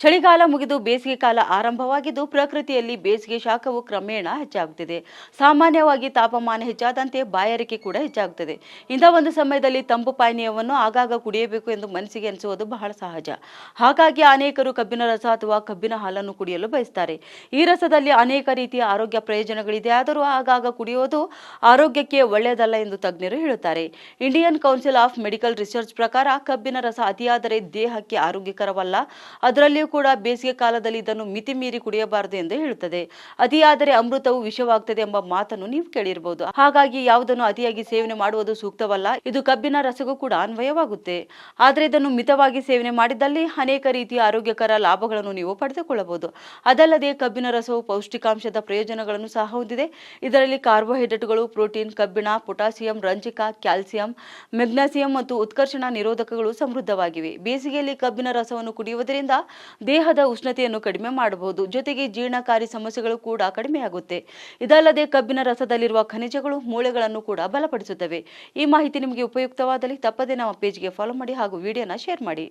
ಚಳಿಗಾಲ ಮುಗಿದು ಬೇಸಿಗೆ ಕಾಲ ಆರಂಭವಾಗಿದ್ದು ಪ್ರಕೃತಿಯಲ್ಲಿ ಬೇಸಿಗೆ ಶಾಖವು ಕ್ರಮೇಣ ಹೆಚ್ಚಾಗುತ್ತಿದೆ. ಸಾಮಾನ್ಯವಾಗಿ ತಾಪಮಾನ ಹೆಚ್ಚಾದಂತೆ ಬಾಯಾರಿಕೆ ಕೂಡ ಹೆಚ್ಚಾಗುತ್ತದೆ. ಇಂಥ ಒಂದು ಸಮಯದಲ್ಲಿ ತಂಪು ಪಾನೀಯವನ್ನು ಆಗಾಗ ಕುಡಿಯಬೇಕು ಎಂದು ಮನಸ್ಸಿಗೆ ಅನಿಸುವುದು ಬಹಳ ಸಹಜ. ಹಾಗಾಗಿ ಅನೇಕರು ಕಬ್ಬಿನ ರಸ ಅಥವಾ ಕಬ್ಬಿನ ಹಾಲನ್ನು ಕುಡಿಯಲು ಬಯಸ್ತಾರೆ. ಈ ರಸದಲ್ಲಿ ಅನೇಕ ರೀತಿಯ ಆರೋಗ್ಯ ಪ್ರಯೋಜನಗಳಿದೆ. ಆದರೂ ಆಗಾಗ ಕುಡಿಯುವುದು ಆರೋಗ್ಯಕ್ಕೆ ಒಳ್ಳೆಯದಲ್ಲ ಎಂದು ತಜ್ಞರು ಹೇಳುತ್ತಾರೆ. Indian council of medical research ಪ್ರಕಾರ ಕಬ್ಬಿನ ರಸ ಅತಿಯಾದರೆ ದೇಹಕ್ಕೆ ಆರೋಗ್ಯಕರವಲ್ಲ. ಅದರಲ್ಲಿಯೂ ಕೂಡ ಬೇಸಿಗೆ ಕಾಲದಲ್ಲಿ ಇದನ್ನು ಮಿತಿ ಮೀರಿ ಕುಡಿಯಬಾರದು ಎಂದು ಹೇಳುತ್ತದೆ. ಅತಿಯಾದರೆ ಅಮೃತವು ವಿಷವಾಗ್ತದೆ ಎಂಬ ಮಾತನ್ನು ನೀವು ಕೇಳಿರಬಹುದು ಹಾಗಾಗಿ ಯಾವುದನ್ನು ಅತಿಯಾಗಿ ಸೇವನೆ ಮಾಡುವುದು ಸೂಕ್ತವಲ್ಲ, ಇದು ಕಬ್ಬಿನ ರಸಗೂ ಕೂಡ ಅನ್ವಯವಾಗುತ್ತೆ. ಆದರೆ ಇದನ್ನು ಮಿತವಾಗಿ ಸೇವನೆ ಮಾಡಿದಲ್ಲಿ ಅನೇಕ ರೀತಿಯ ಆರೋಗ್ಯಕರ ಲಾಭಗಳನ್ನು ನೀವು ಪಡೆದುಕೊಳ್ಳಬಹುದು. ಅದಲ್ಲದೆ ಕಬ್ಬಿನ ರಸವು ಪೌಷ್ಟಿಕಾಂಶದ ಪ್ರಯೋಜನಗಳನ್ನು ಸಹ ಹೊಂದಿದೆ. ಇದರಲ್ಲಿ ಕಾರ್ಬೋಹೈಡ್ರೇಟ್ಗಳು, ಪ್ರೋಟೀನ್, ಕಬ್ಬಿಣ, ಪೊಟ್ಯಾಸಿಯಂ, ರಂಜಕ, ಕ್ಯಾಲ್ಸಿಯಂ, ಮೆಗ್ನೀಸಿಯಂ ಮತ್ತು ಉತ್ಕರ್ಷಣ ನಿರೋಧಕಗಳು ಸಮೃದ್ಧವಾಗಿವೆ. ಬೇಸಿಗೆಯಲ್ಲಿ ಕಬ್ಬಿನ ರಸವನ್ನು ಕುಡಿಯುವುದರಿಂದ ದೇಹದ ಉಷ್ಣತೆಯನ್ನು ಕಡಿಮೆ ಮಾಡಬಹುದು. ಜೊತೆಗೆ ಜೀರ್ಣಕಾರಿ ಸಮಸ್ಯೆಗಳು ಕೂಡ ಕಡಿಮೆಯಾಗುತ್ತೆ. ಇದಲ್ಲದೆ ಕಬ್ಬಿನ ರಸದಲ್ಲಿರುವ ಖನಿಜಗಳು, ಮೂಳೆಗಳನ್ನು ಕೂಡ ಬಲಪಡಿಸುತ್ತವೆ. ಈ ಮಾಹಿತಿ ನಿಮಗೆ ಉಪಯುಕ್ತವಾದಲ್ಲಿ ತಪ್ಪದೆ ನಮ್ಮ ಪೇಜ್ಗೆ ಫಾಲೋ ಮಾಡಿ ಹಾಗೂ ವಿಡಿಯೋನ ಶೇರ್ ಮಾಡಿ.